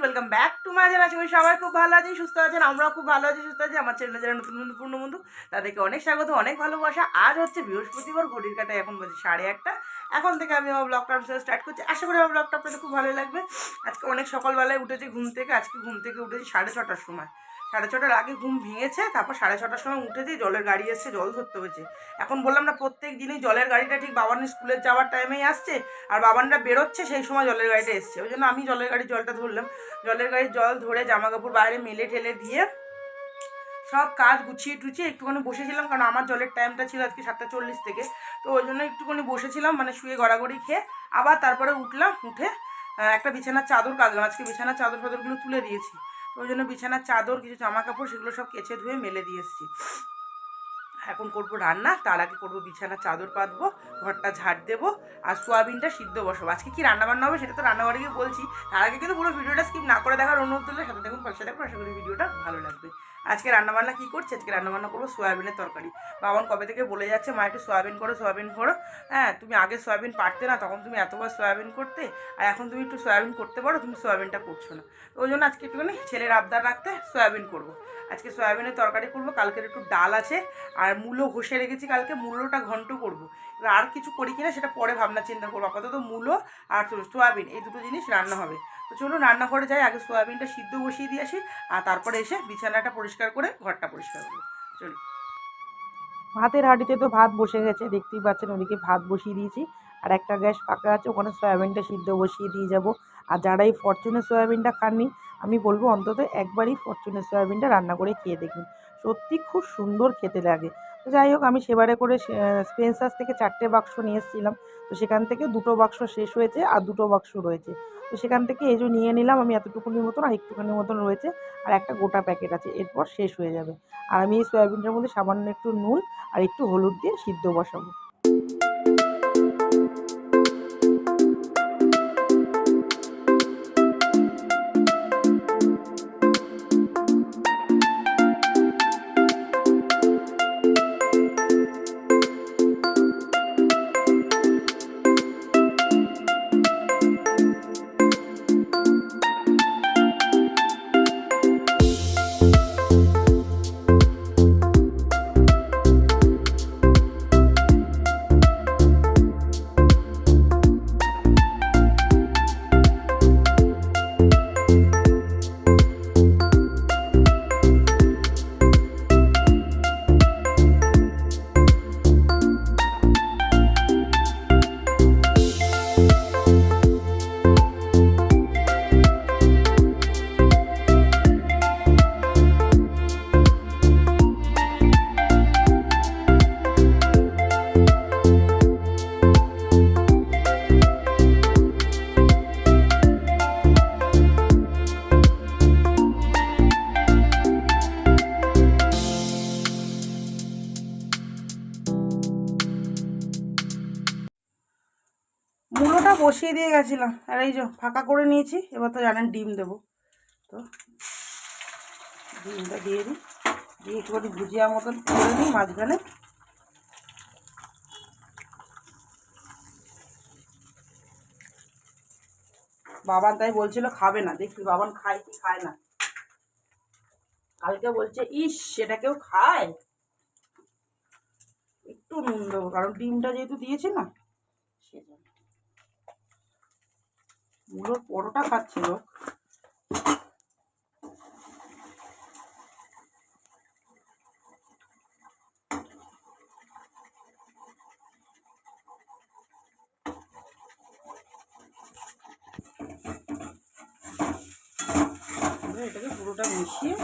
Friends welcome back to my channel আজকে সবাই খুব ভালো আছেন, সুস্থ আছেন, আমরাও খুব ভালো আছি, সুস্থ আছি। আমার চ্যানেলে যারা নতুন বন্ধু, পূর্ণ বন্ধু, তাদেরকে অনেক স্বাগত, অনেক ভালোবাসা। আজ হচ্ছে বৃহস্পতিবার, ঘড়ির কাটায় এখন বাজে সাড়ে একটা এখন থেকে আমি আমার ব্লগটা স্টার্ট করছি। আশা করি আমার ব্লগটা আপনাদের খুব ভালো লাগবে। আজকে অনেক সকালবেলায় উঠেছি ঘুম থেকে, আজকে ঘুম থেকে উঠেছি সাড়ে ছটার সময়। সাড়ে ছটার আগে ঘুম ভেঙেছে, তারপর সাড়ে ছটার সময় উঠেছি জলের গাড়ি এসছে জল ধরতে হয়েছে। এখন বললাম না, প্রত্যেক দিনই জলের গাড়িটা ঠিক বাবান স্কুলে যাওয়ার টাইমেই আসছে, আর বাবানরা বেরোচ্ছে সেই সময় জলের গাড়িটা এসছে। ওই জন্য আমি জলের গাড়ির জলটা ধরলাম। জলের গাড়ির জল ধরে জামা কাপড় বাইরে মেলে ঠেলে দিয়ে সব কাজ গুছিয়ে টুছিয়ে একটুখানি বসেছিলাম, কারণ আমার জলের টাইমটা ছিল আজকে সাতটা চল্লিশ থেকে। তো ওই জন্য একটুখানি বসেছিলাম মানে শুয়ে গড়াগড়ি খেয়ে আবার তারপরে উঠলাম, উঠে একটা বিছানার চাদর কাটলাম। আজকে বিছানার চাদর ফাদরগুলো তুলে দিয়েছি। ওই জন্য বিছানার চাদর, কিছু জামা কাপড় সেগুলো সব কেচে ধুয়ে মেলে দিয়ে এসছি। এখন করব রান্না, তার আগে করব বিছানার চাদর পাতবো, ঘরটা ঝাড় দেবো, আর সোয়াবিনটা সিদ্ধ বসবো। আজকে কি রান্না বান্না হবে সেটা তো রান্নাবাড়ি গিয়ে বলছি। তার আগে কিন্তু পুরো ভিডিওটা স্কিপ না করে দেখার অনুরোধ করলে সাথে দেখুন পাশে দেখুন আশা করি ভিডিওটা ভালো লাগবে। আজকে রান্নাবান্না কী করছে? আজকে রান্নাবান্না করব সোয়াবিনের তরকারি। বাবান কবে থেকে বলে যাচ্ছে, মা, একটু সোয়াবিন করো সোয়াবিন করো হ্যাঁ তুমি আগে সোয়াবিন পারতে না, তখন তুমি এতবার সোয়াবিন করতে, আর এখন তুমি একটু সোয়াবিন করতে পারো, তুমি সোয়াবিনটা করছ না। তো ওই জন্য আজকে একটুখানি ছেলের আবদার রাখতে সোয়াবিন করব। আজকে সয়াবিনের তরকারি করব, কালকের একটু ডাল আছে, আর মূলো ঘষে রেখেছি, কালকে মূলোটা ঘন্ট করব। এবার আর কিছু করি কিনা, সেটা পরে ভাবনা চিন্তা করব। আপাতত মূলো আর সোয়াবিন, এই দুটো জিনিস রান্না হবে। তো চলুন রান্নাঘরে যাই, আগে সোয়াবিনটা সিদ্ধ বসিয়ে দিয়ে আসি, আর তারপরে এসে বিছানাটা পরিষ্কার করে ঘরটা পরিষ্কার করব। চলুন। ভাতের হাঁড়িতে তো ভাত বসে গেছে, দেখতেই পাচ্ছেন ওদিকে ভাত বসিয়ে দিয়েছি, আর একটা গ্যাস ফাঁকা আছে, ওখানে সয়াবিনটা সিদ্ধ বসিয়ে দিয়ে যাব। আর যারা এই ফরচুনের সয়াবিনটা খাননি, আমি বলব অন্তত একবারই ফরচুনের সয়াবিনটা রান্না করে খেয়ে দেখুন। সত্যি খুব সুন্দর খেতে লাগে। তো যাই হোক, আমি সেবারে করে স্পেন্সার্স থেকে চারটে বাক্স নিয়ে এসেছিলাম। তো সেখান থেকে দুটো বাক্স শেষ হয়েছে আর দুটো বাক্স রয়েছে। তো সেখান থেকে এই যে নিয়ে নিলাম, আমি এতটুকুনির মতন আর একটুখানির মতন রয়েছে আর একটা গোটা প্যাকেট আছে। এরপর শেষ হয়ে যাবে। আর আমি এই সয়াবিনটার মধ্যে সামান্য একটু নুন আর একটু হলুদ দিয়ে সিদ্ধ বসাবো। বসিয়ে দিয়ে গেছিলাম। আর এই যে ফাঁকা করে নিয়েছি, এবার তো জানেন ডিম দেবো। তো ডিমটা দিয়ে দিই। দিয়ে একটুখানি ভুজিয়া মতন করে নিই মাঝখানে। বাবান তাই বলছিল খাবে না। দেখি বাবান খায় কি খায় না। কালকে বলছে, ইস, সেটা কেউ খায়? একটু নুন দেবো, কারণ ডিমটা যেহেতু দিয়েছে না, সেজন্য। মুলোর পরোটা খাচ্ছে লোক এটাকে পুরোটা মিশিয়ে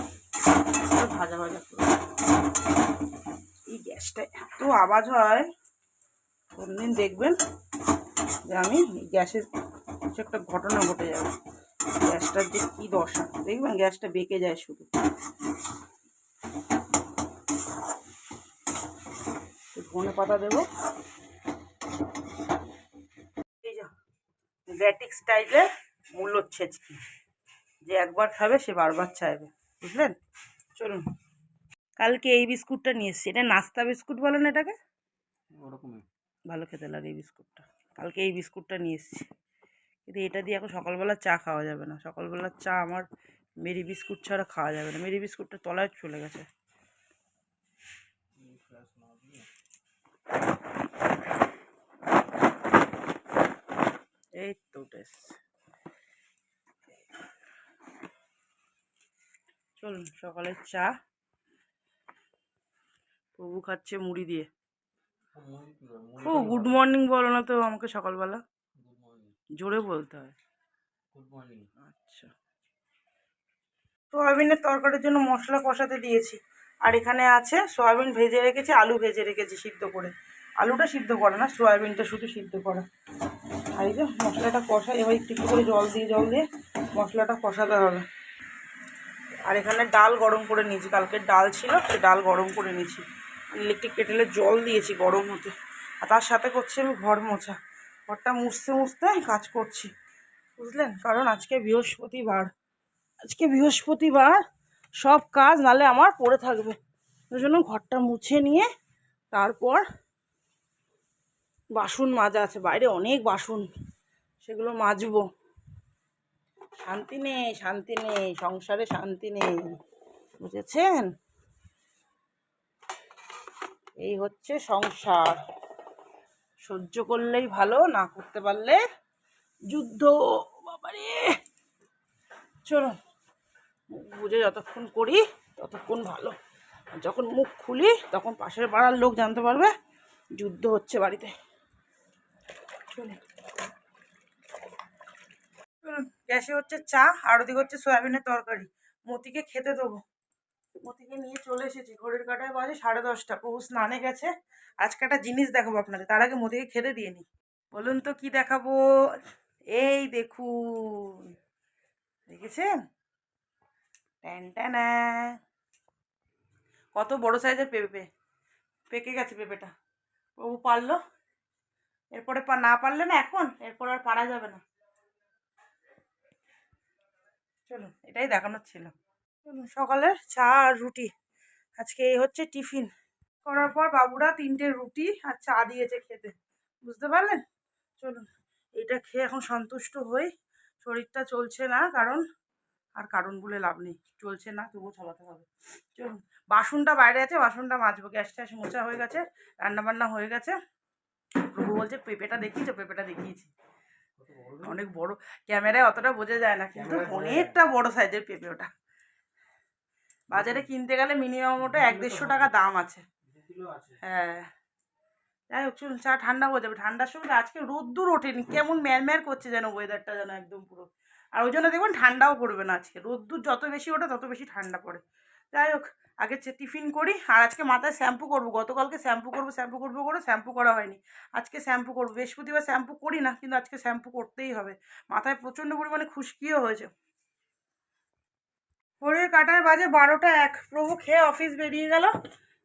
ভাজা ভাজা করে এই গ্যাসটা এত আওয়াজ হয়, কোনদিন দেখবেন যে আমি গ্যাসের কিছু একটা ঘটনা ঘটে যাবে। গ্যাসটার যে কী দশা দেখবেন গ্যাসটা বেঁকে যায় শুধু। ধনে পাতা দেবো। এই যে গ্যাটিক স্টাইলে মূল্য ছেচকি। যে একবার খাবে সে বারবার চাইবে। বুঝলেন? চলুন। কালকে এই বিস্কুটটা নিয়ে এসছি। এটা নাস্তা বিস্কুট বলেন এটাকে? ওরকমই। ভালো খেতে লাগে এই বিস্কুটটা। কালকে এই বিস্কুটটা নিয়ে এসেছি। কিন্তু এটা দিয়ে এখন সকালবেলা চা খাওয়া যাবে না। সকালবেলার চা আমার মেরি বিস্কুট ছাড়া খাওয়া যাবে না। মেরি বিস্কুটটা তলায় চলে গেছে। এই তো এসছে। চলুন সকালের চা। প্রভু খাচ্ছে মুড়ি দিয়ে। ও গুড মর্নিং বলো না তো আমাকে সকালবেলা। জোরে বলতে হয়। গুড মর্নিং আচ্ছা। সোয়াবিনের তরকারির জন্য মশলা কষাতে দিয়েছি। আর এখানে আছে সয়াবিন ভেজে রেখেছি আলু ভেজে রেখেছি সিদ্ধ করে। আলুটা সিদ্ধ করা না সয়াবিনটা শুধু সিদ্ধ করা। আর এই যে মশলাটা কষা এবার একটু একটু করে জল দিয়ে জল দিয়ে মশলাটা কষাতে হবে। আর এখানে ডাল গরম করে নিয়েছি কালকে ডাল ছিল সে ডাল গরম করে নিয়েছি। ইলেকট্রিক কেটেলে জল দিয়েছি গরম হতে। আর তার সাথে করছি আমি ঘর মোছা। ঘরটা মুছতে মুছতে কাজ করছি, বুঝলেন? কারণ আজকে বৃহস্পতিবার। আজকে বৃহস্পতিবার সব কাজ নালে আমার পড়ে থাকবে। ওই জন্য ঘরটা মুছে নিয়ে তারপর বাসন মাজা আছে, বাইরে অনেক বাসন। সেগুলো মাজবো। শান্তি নেই শান্তি নেই, সংসারে শান্তি নেই, বুঝেছেন? এই হচ্ছে সংসার। সহ্য করলেই ভালো না করতে পারলে যুদ্ধ। বাবারে! চলো বুঝে যতক্ষণ করি ততক্ষণ ভালো। যখন মুখ খুলি তখন পাশের পাড়ার লোক জানতে পারবে যুদ্ধ হচ্ছে বাড়িতে। চলো। চলুন, গ্যাসে হচ্ছে চা আর ওদিকে হচ্ছে সয়াবিনের তরকারি। মতিকে খেতে দেবো। মতিকে নিয়ে চলে এসেছি। ঘড়ির কাটায় বাজে সাড়ে দশটা। প্রভু স্নানে গেছে। আজকে একটা জিনিস দেখাবো আপনাদের। তার আগে মতিকে খেতে দিয়ে নিই বলুন তো কি দেখাবো? এই দেখুন। দেখেছেন? ট্যানা কত বড় সাইজের পেঁপে। পেকে গেছে পেঁপেটা। প্রভু পারল? এরপরে না পারলে না এখন? এরপর আর পারা যাবে না। চলুন, এটাই দেখানোর ছিল। সকালের চা আর রুটি। আজকে এই হচ্ছে টিফিন। করার পর বাবুরা তিনটে রুটি আর চা দিয়েছে খেতে। বুঝতে পারলেন? চলুন এটা খেয়ে এখন সন্তুষ্ট হই। শরীরটা চলছে না কারণ আর কারণ বলে লাভ নেই। চলছে না তবুও চালাতে হবে। চলুন বাসনটা বাইরে আছে বাসনটা মাজবো। গ্যাস ট্যাস মোচা হয়ে গেছে রান্নাবান্না হয়ে গেছে। প্রভু বলছে পেঁপেটা দেখিয়েছো? পেঁপেটা দেখিয়েছি। অনেক বড় ক্যামেরায় অতটা বোঝা যায় না কিন্তু। অনেকটা বড় সাইজের পেঁপে ওটা। বাজারে কিনতে গেলে মিনিমাম ওটা এক দেড়শো টাকা। দাম আছে। হ্যাঁ। যাই হোক চলুন চা ঠান্ডা হয়ে যাবে। ঠান্ডার সময় আজকে রোদ্দুর ওঠেনি। কেমন ম্যারম্যার করছে যেন ওয়েদারটা যেন একদম পুরো। আর ওই জন্য দেখবেন ঠান্ডাও পড়বে না আজকে। রোদ্দুর যত বেশি ওঠে তত বেশি ঠান্ডা পড়ে। যাই হোক আগে টিফিন করি আর আজকে মাথায় শ্যাম্পু করব। গতকালকে শ্যাম্পু করব শ্যাম্পু করব করে শ্যাম্পু করা হয়নি। আজকে শ্যাম্পু করব। বৃহস্পতিবার শ্যাম্পু করি না কিন্তু আজকে শ্যাম্পু করতেই হবে। মাথায় প্রচণ্ড পরিমাণে খুশকিও হয়েছে। ঘড়ির কাটায় বাজে বারোটা এক। প্রভু খেয়ে অফিস বেরিয়ে গেল।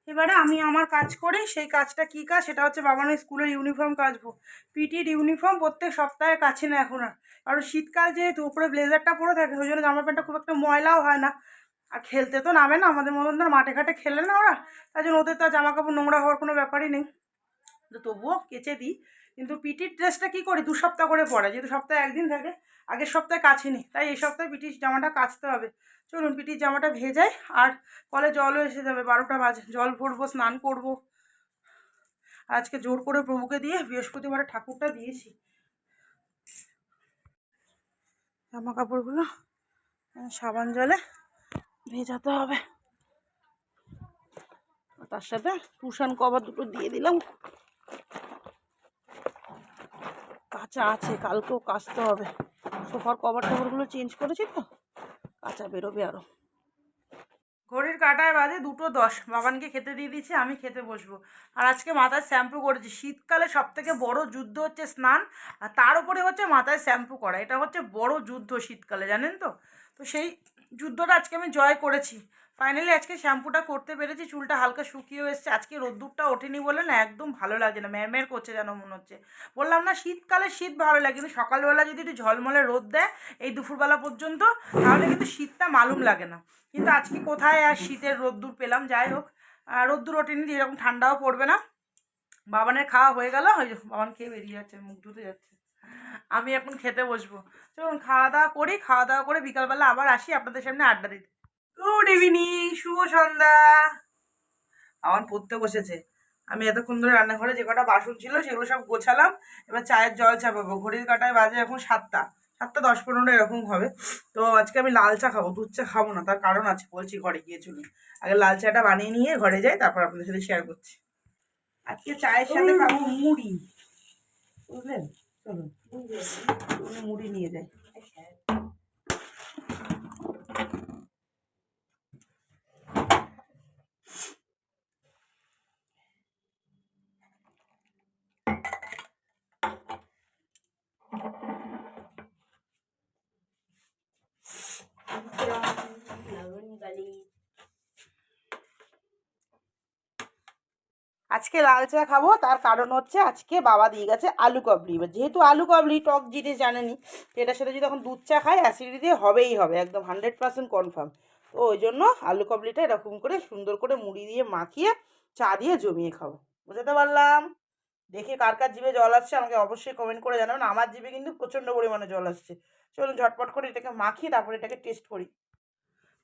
এবারে আমি আমার কাজ করি, সেই কাজটা কী কাজ? সেটা হচ্ছে বাবানের স্কুলের ইউনিফর্ম কাচবো। পিটির ইউনিফর্ম প্রত্যেক সপ্তাহে কাছে না এখন আর। কারণ শীতকাল যেহেতু, উপরে ব্লেজারটা পরে থাকে ওই জন্য জামা প্যান্টটা খুব একটা ময়লাও হয় না। আর খেলতে তো নামে না, আমাদের মতন ধর মাঠে ঘাটে খেলে না ওরা। তাই জন্য ওদের তো জামা কাপড় নোংরা হওয়ার কোনো ব্যাপারই নেই। তো তবুও কেচে দিই। কিন্তু পিটির ড্রেসটা কী করি? দু সপ্তাহ করে পরে যেহেতু সপ্তাহে একদিন থাকে, আগের সপ্তাহে কাছিনি তাই এই সপ্তাহে পিটির জামাটা কাচতে হবে। চলুন, পিটির জামাটা ভেজাই আর কলে জলও এসে যাবে, বারোটা বাজে। জল ভরবো, স্নান করব। আজকে জোর করে প্রভুকে দিয়ে বৃহস্পতিবারে ঠাকুরটা দিয়েছি। জামা কাপড়গুলো সাবান জলে ভেজাতে হবে। তার সাথে টুশন কভার দুটো দিয়ে দিলাম। কাঁচা আছে, কালকেও কাচতে হবে। সোফার কভার টভারগুলো চেঞ্জ করেছি তো? কাঁচা বেরোবে আরও ঘড়ির কাটায় বাজে দুটো দশ। বাবানকে খেতে দিয়ে দিয়েছি, আমি খেতে বসবো। আর আজকে মাথায় শ্যাম্পু করেছি। শীতকালে সব থেকে বড় যুদ্ধ হচ্ছে স্নান, আর তার উপরে হচ্ছে মাথায় শ্যাম্পু করা। এটা হচ্ছে বড় যুদ্ধ শীতকালে, জানেন তো? তো সেই যুদ্ধটা আজকে আমি জয় করেছি। ফাইনালি আজকে শ্যাম্পুটা করতে পেরেছি, চুলটা হালকা শুকিয়েও এসছে। আজকে রোদ্দুরটা ওঠেনি বলে না, একদম ভালো লাগছে না ম্যারম্যার করছে যেন মনে হচ্ছে। বললাম না শীতকালে শীত ভালো লাগে, কিন্তু সকালবেলা যদি একটু ঝলমলে রোদ দেয়, এই দুপুরবেলা পর্যন্ত, তাহলে কিন্তু শীতটা মালুম লাগে না। কিন্তু আজকে কোথায় আর শীতের রোদ্দুর পেলাম? যাই হোক রোদ্দুর ওঠেনি এরকম ঠান্ডাও পড়বে না। বাবানের খাওয়া হয়ে গেল, ওই বাবান খেয়ে বেরিয়ে যাচ্ছে, মুখ ধুতে যাচ্ছে। আমি এখন খেতে বসবো। চলুন খাওয়া দাওয়া করি খাওয়া দাওয়া করে বিকালবেলা আবার আসি আপনাদের সামনে আড্ডা দিতে। গুড ইভিনিং শুভ সন্ধ্যা। আমার পড়তে বসেছে। আমি এতক্ষণ ধরে রান্নাঘরে যে কটা বাসন ছিল সেগুলো সব গোছালাম এবার চায়ের জল চাপাবো ঘড়ির কাটায় বাজে এখন সাতটা। সাতটা দশ পনেরো এরকম হবে। তো আজকে আমি লাল চা খাব দুধ চা খাব না তার কারণ আছে বলছি ঘরে গিয়ে চলুন আগে লাল চাটা বানিয়ে নিয়ে ঘরে যাই তারপর আপনাদের সাথে শেয়ার করছি। আজকে চায়ের সাথে খাব মুড়ি। বুঝলেন? চলুন। চলুন মুড়ি নিয়ে যাই। আজকে লাল চা খাব, তার কারণ হচ্ছে আজকে বাবা দিয়ে গেছে আলু কাবলি। এবার যেহেতু আলু কাবলি, টক জিনিস জানেনি এটার সাথে যদি এখন দুধ চা খাই অ্যাসিডিটি হবেই হবে, একদম হান্ড্রেড পার্সেন্ট কনফার্ম তো ওই জন্য আলু কাবলিটা এরকম করে, সুন্দর করে মুড়ি দিয়ে মাখিয়ে, চা দিয়ে জমিয়ে খাব। বুঝতে পারলাম? দেখে কার কার জিভে জল আসছে, আমাকে অবশ্যই কমেন্ট করে জানাবেন। আমার জিভে কিন্তু প্রচণ্ড পরিমাণে জল আসছে। চলুন ঝটপট করে এটাকে মাখিয়ে, তারপরে এটাকে টেস্ট করি।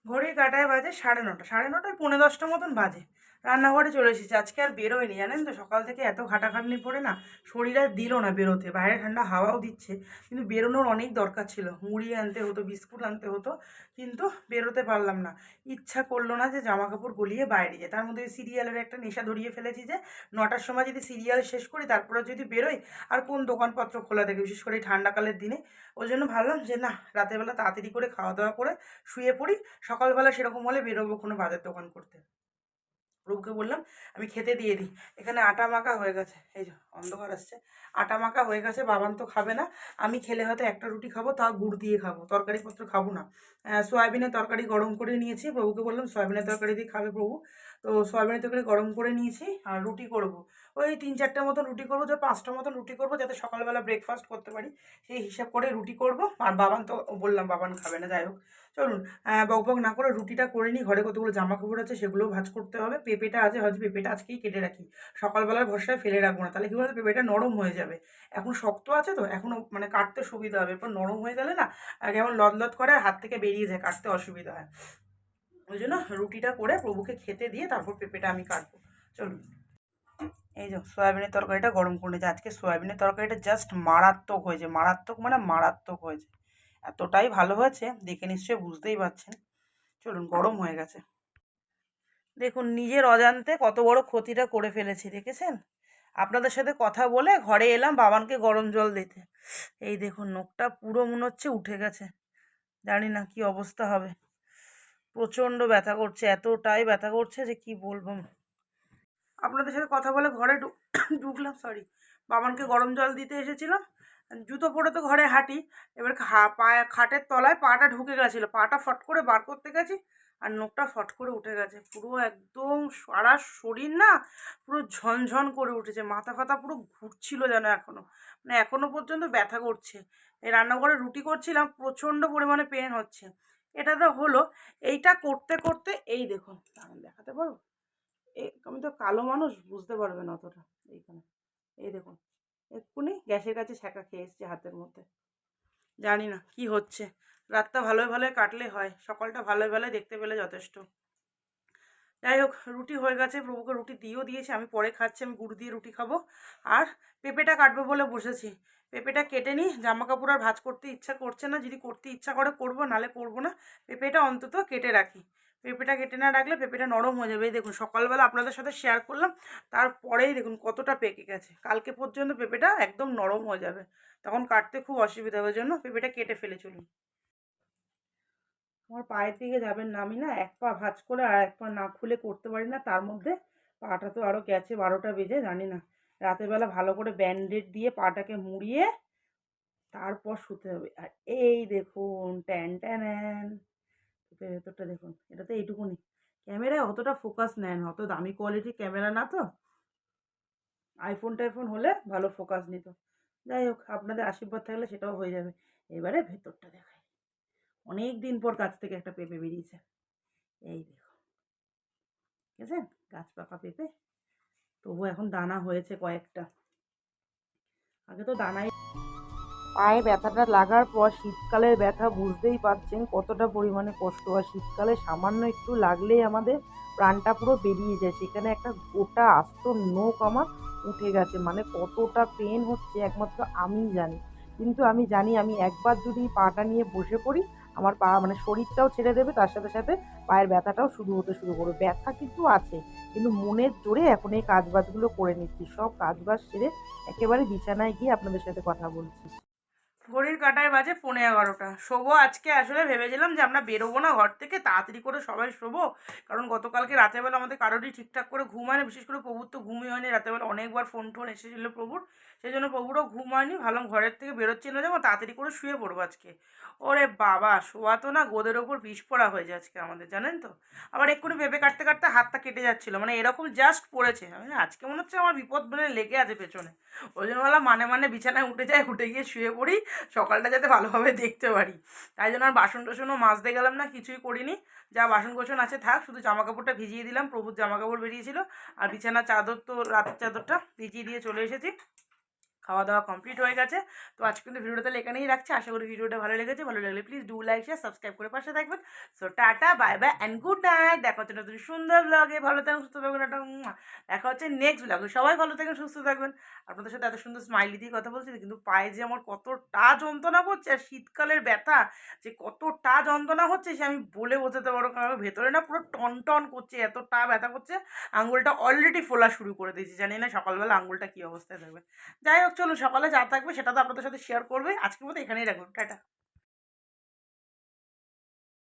ঘড়ির কাটায় বাজে সাড়ে নটা, সাড়ে নটায় পৌনে দশটা মতন বাজে। রান্নাঘরে চলে এসেছি। আজকে আর বেরোয়নি, জানেন তো? সকাল থেকে এত ঘাটাঘাটনি পড়ে না, শরীর আর দিল না বেরোতে। বাইরে ঠান্ডা হাওয়াও দিচ্ছে, কিন্তু বেরোনোর অনেক দরকার ছিল। মুড়ি আনতে হতো, বিস্কুট আনতে হতো, কিন্তু বেরোতে পারলাম না। ইচ্ছা করল না যে জামা কাপড় গলিয়ে বাইরে যায়। তার মধ্যে সিরিয়ালের একটা নেশা ধরিয়ে ফেলেছি যে, নটার সময় যদি সিরিয়াল শেষ করি, তারপরে যদি বেরোই, আর কোন দোকানপত্র খোলা থাকে? বিশেষ করে ঠান্ডাকালের দিনে। ওই জন্য ভাবলাম যে, না রাতেরবেলা তাড়াতাড়ি করে খাওয়া দাওয়া করে শুয়ে পড়ি। সকালবেলা সেরকম হলে বেরোবো কোনো বাজার দোকান করতে। প্রভুকে বললাম, আমি খেতে দিয়ে দিই। এখানে আটা মাখা হয়ে গেছে। এই যে অন্ধকার আসছে। আটা মাখা হয়ে গেছে, বাবান তো খাবে না। আমি খেলে হয়তো একটা রুটি খাব, তাও গুড় দিয়ে খাব। তরকারিপত্র খাব না। সয়াবিনের তরকারি গরম করে নিয়েছি। প্রভুকে বললাম, সয়াবিনের তরকারি দিয়ে খাবে প্রভু। তো সয়াবিনের তরকারি গরম করে নিয়েছি আর রুটি করব। ওই তিন চারটে মতন রুটি করব তো পাঁচটা মতন রুটি করব, যাতে সকালবেলা ব্রেকফাস্ট করতে পারি। সেই হিসাব করে রুটি করব। আর বাবান তো বললাম, বাবান খাবে না। যাই হোক। চলুন আহ, বক বক না করে রুটিটা করে নিই। ঘরে কতগুলো জামা কাপড় আছে সেগুলো ভাজ করতে হবে। পেঁপেটা আছে হয়তো পেঁপেটা আজকেই কেটে রাখি। সকালবেলার ভরসায় ফেলে রাখব না। তাহলে কী বলতো পেঁপেটা নরম হয়ে যাবে। এখন শক্ত আছে তো এখনও মানে কাটতে সুবিধা হবে। এরপর নরম হয়ে গেলে না কেমন লদলদ করে হাত থেকে বেরিয়ে যায় কাটতে অসুবিধা হয়। ওই জন্য রুটিটা করে প্রভুকে খেতে দিয়ে তারপর পেঁপেটা আমি কাটবো। চলুন। এই যে সয়াবিনের তরকারিটা গরম করে নিয়েছে। আজকে সয়াবিনের তরকারিটা জাস্ট মারাত্মক হয়েছে। মারাত্মক মানে মারাত্মক হয়েছে। এতটাই ভালো হয়েছে দেখে নিশ্চয়ই বুঝতেই পারছেন। চলুন, গরম হয়ে গেছে। দেখুন, নিজের অজান্তে কত বড় ক্ষতিটা করে ফেলেছি, দেখেছেন? আপনাদের সাথে কথা বলে ঘরে এলাম বাবানকে গরম জল দিতে। এই দেখুন নোকটা পুরো মনে হচ্ছে উঠে গেছে। জানি না কি অবস্থা হবে। প্রচণ্ড ব্যথা করছে, এতটাই ব্যথা করছে যে কি বলব। আপনাদের সাথে কথা বলে ঘরে ঢুকলাম সরি বাবানকে গরম জল দিতে এসেছিলাম। জুতো পরে তো ঘরে হাঁটি। এবার পায়ে, খাটের তলায় পাটা ঢুকে গেছিল। পাটা ফট করে বার করতে গেছি আর নোকটা ফট করে উঠে গেছে। পুরো একদম সারা শরীর না পুরো ঝনঝন করে উঠেছে। মাথা ফাতা পুরো ঘুরছিল যেন এখনও। মানে এখনও পর্যন্ত ব্যথা করছে। এই রান্নাঘরে রুটি করছিলাম, প্রচণ্ড পরিমাণে পেন হচ্ছে। এটা তো হলো, এইটা করতে করতে, এই দেখুন আমি দেখাতে পারো? এই আমি তো কালো মানুষ, বুঝতে পারবে না অতটা। এইখানে, এই দেখুন। এক্ষুনি গ্যাসের কাছে ছ্যাঁকা খেয়ে এসছে হাতের মধ্যে। জানি না কি হচ্ছে। রাতটা ভালোই ভালোই কাটলে হয়, সকালটা ভালোই ভালোই দেখতে পেলে যথেষ্ট। যাই হোক, রুটি হয়ে গেছে, প্রভুকে রুটি দিয়েও দিয়েছি, আমি পরে খাচ্ছি, আমি গুড় দিয়ে রুটি খাব। আর পেঁপেটা কাটবো বলে বসেছি। পেঁপেটা কেটে নিই জামা কাপড় আর ভাজ করতে ইচ্ছা করছে না, যদি করতে ইচ্ছা করে করব, নালে করব না, পেঁপেটা অন্তত কেটে রাখি। পেঁপেটা কেটে না রাখলে পেঁপেটা নরম হয়ে যাবে। এই দেখুন, সকালবেলা আপনাদের সাথে শেয়ার করলাম, তারপরেই দেখুন কতটা পেকে গেছে। কালকে পর্যন্ত পেঁপেটা একদম নরম হয়ে যাবে। তখন কাটতে খুব অসুবিধা হবে, জন্য পেঁপেটা কেটে ফেলে চলুন আমার পায়ের দিকে যাবেন না, আমি না এক পা ভাঁজ করে আর এক পা না খুলে করতে পারি না, তার মধ্যে পাটা তো আরও গেছে বারোটা বেজে, জানি না। রাতের বেলা ভালো করে ব্যান্ডেড দিয়ে পাটাকে মুড়িয়ে তারপর শুতে হবে। আর এই দেখুন ট্যান ট্যান। পেঁপের ভেতরটা দেখুন এটা তো এইটুকুনি। ক্যামেরায় অতটা ফোকাস নেয় না, অত দামি কোয়ালিটির ক্যামেরা না তো। আইফোন টাইফোন হলে ভালো ফোকাস নিত। যাই হোক, আপনাদের আশীর্বাদ থাকলে সেটাও হয়ে যাবে। এবারে ভেতরটা দেখাই। অনেক দিন পর গাছ থেকে একটা পেঁপে বেরিয়েছে। এই দেখো। ঠিক আছে গাছ পাকা পেঁপে। তবু এখন দানা হয়েছে কয়েকটা। আগে তো দানাই পায়ে ব্যথাটা লাগার পর শীতকালের ব্যথা বুঝতেই পারছেন কতটা পরিমাণে কষ্ট। হয় শীতকালে সামান্য একটু লাগলেই আমাদের প্রাণটা পুরো বেরিয়ে যায়। সেখানে একটা গোটা আস্ত নোক আমার উঠে গেছে। মানে কতটা পেন হচ্ছে একমাত্র আমিই জানি। কিন্তু আমি জানি আমি একবার যদি পাটা নিয়ে বসে পড়ি, আমার পা মানে শরীরটাও ছেড়ে দেবে, তার সাথে সাথে পায়ের ব্যথাটাও শুরু হতে শুরু করবে। ব্যথা কিন্তু আছে, কিন্তু মনের জোরে এখন এই কাজবাজগুলো করে নিচ্ছি। সব কাজবাজ সেরে একেবারে বিছানায় গিয়ে আপনাদের সাথে কথা বলছি। ঘড়ির কাটায় বাজে পৌনে এগারোটা। শোবো, আজকে আসলে ভেবেছিলাম যে আমরা বেরোবো না ঘর থেকে, তাড়াতাড়ি করে সবাই শোবো। কারণ গতকালকে রাতেরবেলা আমাদের কারোরই ঠিকঠাক করে ঘুম হয়নি, বিশেষ করে প্রভুর তো ঘুমই হয়নি। রাতেরবেলা অনেকবার ফোন টোন এসেছিল প্রভুর। সেই জন্য প্রভুরও ঘুম হয়নি, ভাবলাম ঘরের থেকে বেরোচ্ছি, না যাব, তাড়াতাড়ি করে শুয়ে পড়ব আজকে। ওরে বাবা, শোয়া তো না, গোদের ওপর বিষ পড়া হয়ে যায় আজকে আমাদের, জানেন তো? আবার এক্ষুনি ভেবে কাটতে কাটতে হাতটা কেটে যাচ্ছিল মানে এরকম জাস্ট পড়েছে। আমি আজকে মনে হচ্ছে আমার বিপদ মানে লেগে আছে পেছনে। ওই জন্য বললাম মানে মানে বিছানায় উঠে যায় উঠে গিয়ে শুয়ে পড়ি, সকালটা যাতে ভালোভাবে দেখতে পারি। তাই জন্য আর বাসন টাসনও মাজতে গেলাম না, কিছুই করিনি। যা বাসন কোসন আছে থাক, শুধু জামা কাপড়টা ভিজিয়ে দিলাম, প্রভুর জামা কাপড় বেরিয়েছিল, আর বিছানার চাদর তো রাতের চাদরটা ভিজিয়ে দিয়ে চলে এসেছি। খাওয়া দাওয়া কমপ্লিট হয়ে গেছে। তো আজকে কিন্তু ভিডিওটা তাহলে এখানেই রাখছি। আশা করি ভিডিওটা ভালো লেগেছে। ভালো লাগলে please do like share subscribe করে পাশে থাকবেন। So tata bye bye and good night দেখা হচ্ছে নতুন সুন্দর ব্লগে ভালো থাকুন, সুস্থ থাকবেন একটা দেখা হচ্ছে নেক্সট ব্লগে সবাই ভালো থাকেন, সুস্থ থাকবেন। আপনাদের সাথে এত সুন্দর স্মাইলি দিয়ে কথা বলছি, কিন্তু পায়ে যে আমার কতটা যন্ত্রণা করছে আর শীতকালের ব্যথা, যে কতটা যন্ত্রণা হচ্ছে সে আমি বলে বোঝাতে পারো কারণ ভেতরে না পুরো টন টন করছে, এতটা ব্যথা করছে। আঙুলটা অলরেডি ফোলা শুরু করে দিয়েছি। জানি না সকালবেলা আঙুলটা কী অবস্থায় থাকবে। যাই হোক চলুন, সকালে যা থাকবে সেটা তো আপনাদের সাথে শেয়ার করবে। আজকের মতো এখানেই রাখুন। টাটা।